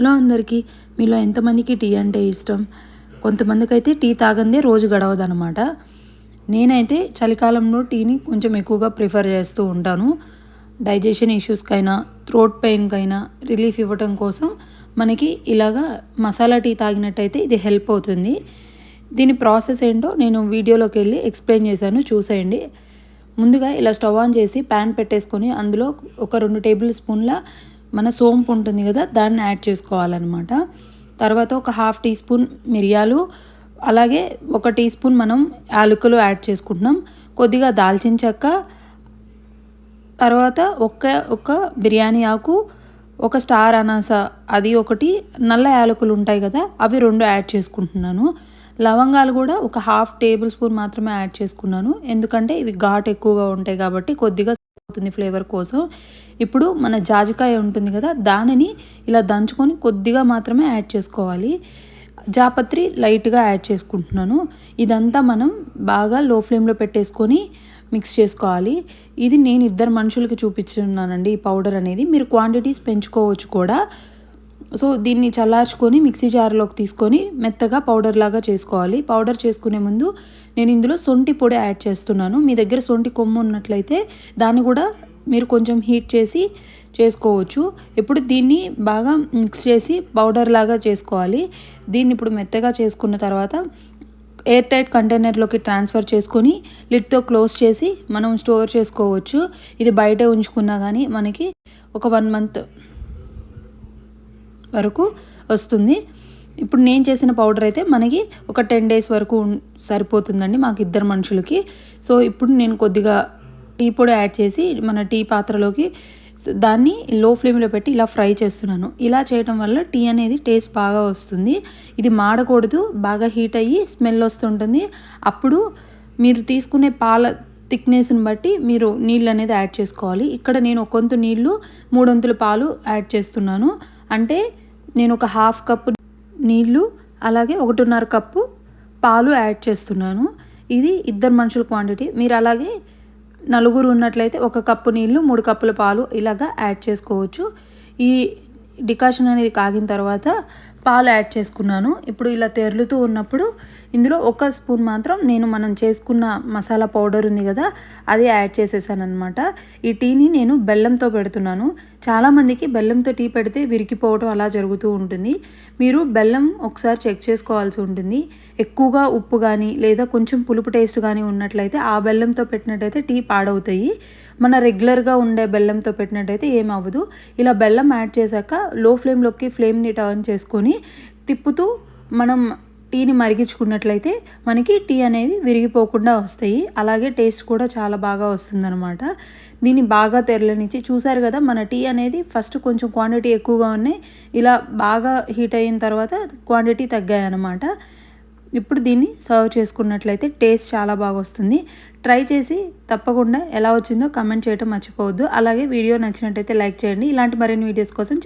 Hello అందరికీ మీలో ఎంతమందికి టీ అంటే ఇష్టం? కొంతమందికి అయితే టీ తాగందే రోజు గడవదనమాట నేనైతే చలికాలంలో టీని కొంచెం ఎక్కువగా ప్రిఫర్ చేస్తూ ఉంటాను. డైజెషన్ ఇష్యూస్కైనా థ్రోట్ పెయిన్కైనా రిలీఫ్ ఇవ్వటం కోసం మనకి ఇలాగా మసాలా టీ తాగినట్టయితే ఇది హెల్ప్ అవుతుంది. దీని ప్రాసెస్ ఏంటో నేను వీడియోలోకి వెళ్ళి ఎక్స్ప్లెయిన్ చేశాను చూసేయండి. ముందుగా ఇలా స్టవ్ ఆన్ చేసి ప్యాన్ పెట్టేసుకొని అందులో ఒక రెండు టేబుల్ స్పూన్ల మన సోంపు ఉంటుంది కదా దాన్ని యాడ్ చేసుకోవాలన్నమాట. తర్వాత ఒక హాఫ్ టీ స్పూన్ మిరియాలు అలాగే ఒక టీ స్పూన్ మనం యాలకులు యాడ్ చేసుకుంటున్నాం. కొద్దిగా దాల్చిన చెక్క తర్వాత ఒక్క ఒక బిర్యానీ ఆకు ఒక స్టార్ అనాస అది ఒకటి నల్ల యాలకులు ఉంటాయి కదా అవి రెండు యాడ్ చేసుకుంటున్నాను. లవంగాలు కూడా ఒక హాఫ్ టేబుల్ స్పూన్ మాత్రమే యాడ్ చేసుకున్నాను ఎందుకంటే ఇవి ఘాట్ ఎక్కువగా ఉంటాయి కాబట్టి కొద్దిగా అవుతుంది ఫ్లేవర్ కోసం. ఇప్పుడు మన జాజికాయ ఉంటుంది కదా దానిని ఇలా దంచుకొని కొద్దిగా మాత్రమే యాడ్ చేసుకోవాలి. జాపత్రి లైట్గా యాడ్ చేసుకుంటున్నాను. ఇదంతా మనం బాగా లో ఫ్లేమ్లో పెట్టేసుకొని మిక్స్ చేసుకోవాలి. ఇది నేను ఇద్దరు మనుషులకి చూపించున్నానండి ఈ పౌడర్ అనేది. మీరు క్వాంటిటీస్ పెంచుకోవచ్చు కూడా. సో దీన్ని చల్లార్చుకొని మిక్సీ జార్లోకి తీసుకొని మెత్తగా పౌడర్ లాగా చేసుకోవాలి. పౌడర్ చేసుకునే ముందు నేను ఇందులో సొంటి పొడి యాడ్ చేస్తున్నాను. మీ దగ్గర సొంటి కొమ్ము ఉన్నట్లయితే దాన్ని కూడా మీరు కొంచెం హీట్ చేసి చేసుకోవచ్చు. ఇప్పుడు దీన్ని బాగా మిక్స్ చేసి పౌడర్ లాగా చేసుకోవాలి. దీన్ని ఇప్పుడు మెత్తగా చేసుకున్న తర్వాత ఎయిర్ టైట్ కంటైనర్లోకి ట్రాన్స్ఫర్ చేసుకొని లిడ్తో క్లోజ్ చేసి మనం స్టోర్ చేసుకోవచ్చు. ఇది బయట ఉంచుకున్నా కానీ మనకి ఒక వన్ మంత్ వరకు వస్తుంది. ఇప్పుడు నేను చేసిన పౌడర్ అయితే మనకి ఒక టెన్ డేస్ వరకు సరిపోతుందండి మాకు ఇద్దరు మనుషులకి. సో ఇప్పుడు నేను కొద్దిగా టీ పొడి యాడ్ చేసి మన టీ పాత్రలోకి దాన్ని లో ఫ్లేమ్లో పెట్టి ఇలా ఫ్రై చేస్తున్నాను. ఇలా చేయడం వల్ల టీ అనేది టేస్ట్ బాగా వస్తుంది. ఇది మాడకూడదు బాగా హీట్ అయ్యి స్మెల్ వస్తుంటుంది. అప్పుడు మీరు తీసుకునే పాల థిక్నెస్ని బట్టి మీరు నీళ్ళు అనేది యాడ్ చేసుకోవాలి. ఇక్కడ నేను ఒక వంతు నీళ్ళు మూడొంతుల పాలు యాడ్ చేస్తున్నాను. అంటే నేను ఒక హాఫ్ కప్పు నీళ్ళు అలాగే ఒకటిన్నర కప్పు పాలు యాడ్ చేస్తున్నాను. ఇది ఇద్దరు మనుషుల క్వాంటిటీ. మీరు అలాగే నలుగురు ఉన్నట్లయితే ఒక కప్పు నీళ్ళు మూడు కప్పుల పాలు ఇలాగా యాడ్ చేసుకోవచ్చు. ఈ డికాషన్ అనేది కాగిన తర్వాత పాలు యాడ్ చేసుకున్నాను. ఇప్పుడు ఇలా తెరులుతూ ఉన్నప్పుడు ఇందులో ఒక స్పూన్ మాత్రం నేను మనం చేసుకున్న మసాలా పౌడర్ ఉంది కదా అది యాడ్ చేసేసాను అనమాట ఈ టీని నేను బెల్లంతో పెడుతున్నాను. చాలామందికి బెల్లంతో టీ పెడితే విరిగిపోవడం అలా జరుగుతూ ఉంటుంది. మీరు బెల్లం ఒకసారి చెక్ చేసుకోవాల్సి ఉంటుంది. ఎక్కువగా ఉప్పు కానీ లేదా కొంచెం పులుపు టేస్ట్ కానీ ఉన్నట్లయితే ఆ బెల్లంతో పెట్టినట్టయితే టీ పాడవుతాయి. మన రెగ్యులర్గా ఉండే బెల్లంతో పెట్టినట్టయితే ఏమవ్వదు. ఇలా బెల్లం యాడ్ చేశాక లో ఫ్లేమ్లోకి ఫ్లేమ్ని టర్న్ చేసుకొని తిప్పుతూ మనం టీని మరిగించుకున్నట్లయితే మనకి టీ అనేవి విరిగిపోకుండా వస్తాయి. అలాగే టేస్ట్ కూడా చాలా బాగా వస్తుందన్నమాట. దీన్ని బాగా తెరలనిచ్చి చూసారు కదా మన టీ అనేది ఫస్ట్ కొంచెం క్వాంటిటీ ఎక్కువగా ఉన్నాయి. ఇలా బాగా హీట్ అయిన తర్వాత క్వాంటిటీ తగ్గాయి అన్నమాట ఇప్పుడు దీన్ని సర్వ్ చేసుకున్నట్లయితే టేస్ట్ చాలా బాగా వస్తుంది. ట్రై చేసి తప్పకుండా ఎలా వచ్చిందో కమెంట్ చేయడం మర్చిపోవద్దు. అలాగే వీడియో నచ్చినట్టయితే లైక్ చేయండి. ఇలాంటి మరిన్ని వీడియోస్ కోసం